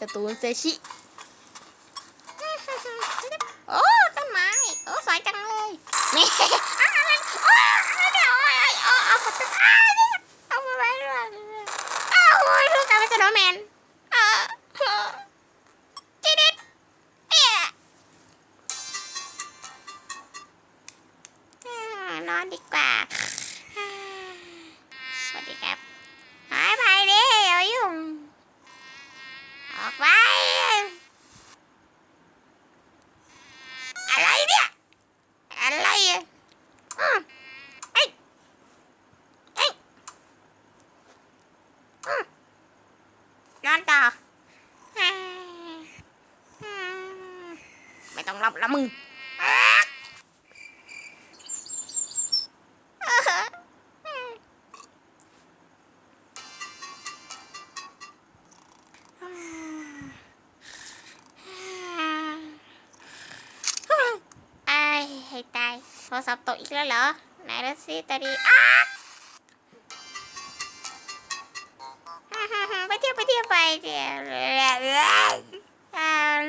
การ์ตูนเซชิโอ้ต้นไม้โอ้สวยจังเลยนี่อะไรโอ้อะไรเนี่ยโอ้ยโอ้เอาขอโทษอ้าวเอาไปไว้ด้วยอ้าวโอ้ยลูกกลายเป็นสโนว์แมนอ่าจิดิดเอ๊ะอ่านอนดีกว่าอ่าสวัสดีครับหายไปดิอย่ามายุ่ง ออกไป อะไรเนี่ย อะไรอะอืมเอ้ยเอ้ยอืมนอนต่ออ่าอืมไม่ต้ อบละมึงไอ้ให้ตายโทรศัพท์ตกอีกแล้วเหรอ ไหนดูสิตาดีอ้าไปเที่ยวไปเที่ยวไปเที่ยว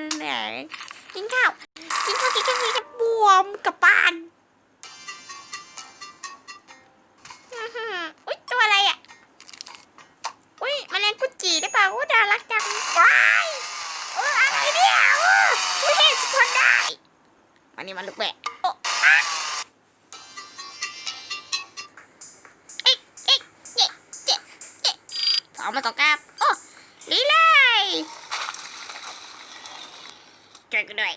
อันนี้มันลูกแบะโอ้อะเอ๊ะเอ๊ะเจ๊เจ๊เจ๊สองมาสองกราบโอ้ลีเลยช่วยกูด้วย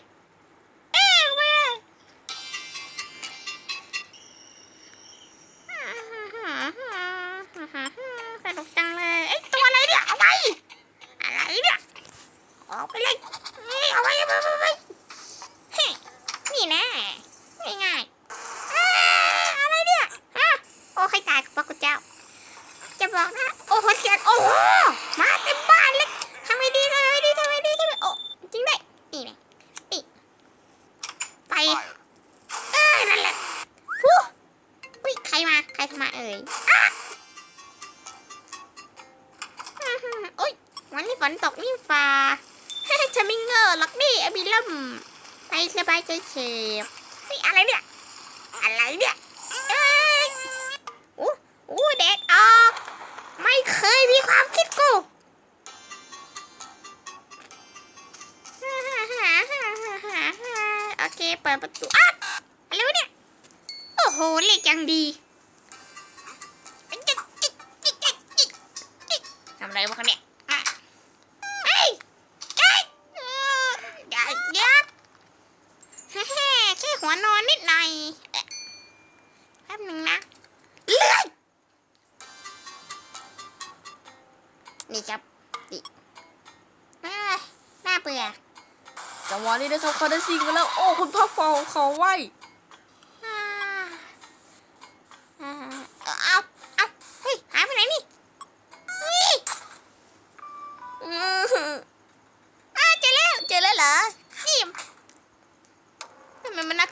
นนี้ฝนตกนี่ฟ้าจะไม่เงอหรอกนี่อบิลัมไปสบายใจเฉยนี่อะไรเนี่ย อะไรเนี่ยเอ้ยอู้อู้เด็ดออก ไม่เคยมีความคิดกูโอเค เปิดประตูอะอะไรวะเนี่ย โอ้โหเล็กยังดีทำอะไรวะเขาเนี่ยอะเฮ้ยเฮ้ยเอออย่าอย่าแฮ่ๆแค่หัว นอนนิดหน่อยเอ๊ะแป๊บหนึ่งนะเลื่อยนี่ครับนี่เอ้ยน่าเบื่อจังหวะนี้นะครับเขาได้ซิงกันแล้ว โอ้ คุณพักฟองของเขาไว้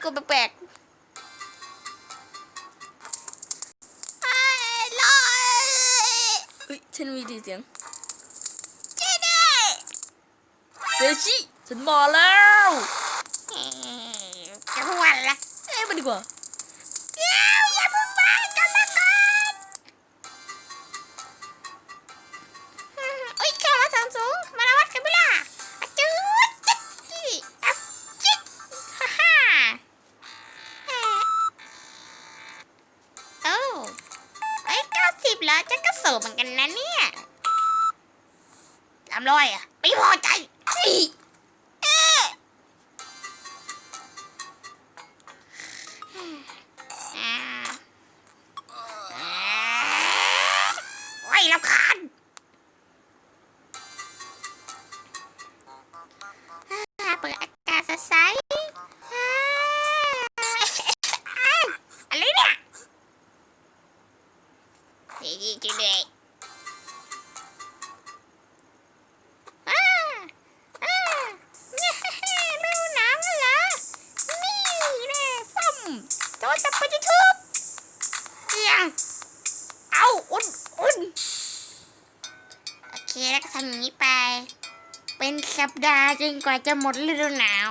กลัวแปลกๆอ้ายลอยเฮ้ยฉันมีดีเสียงเจ๊ได้เซชิฉันมาแล้วเอ๊ะจะหวนละเอ๊ะมาดีกว่า เหมือนกันนะเนี่ยสามร้อยอะ ไม่พอใจ โดนจับไปยูทูบเอียงเอาอุ่นอุ่นโอเคแล้วก็ทำอย่างนี้ไป เป็นสัปดาห์จนกว่าจะหมดฤดูหนาว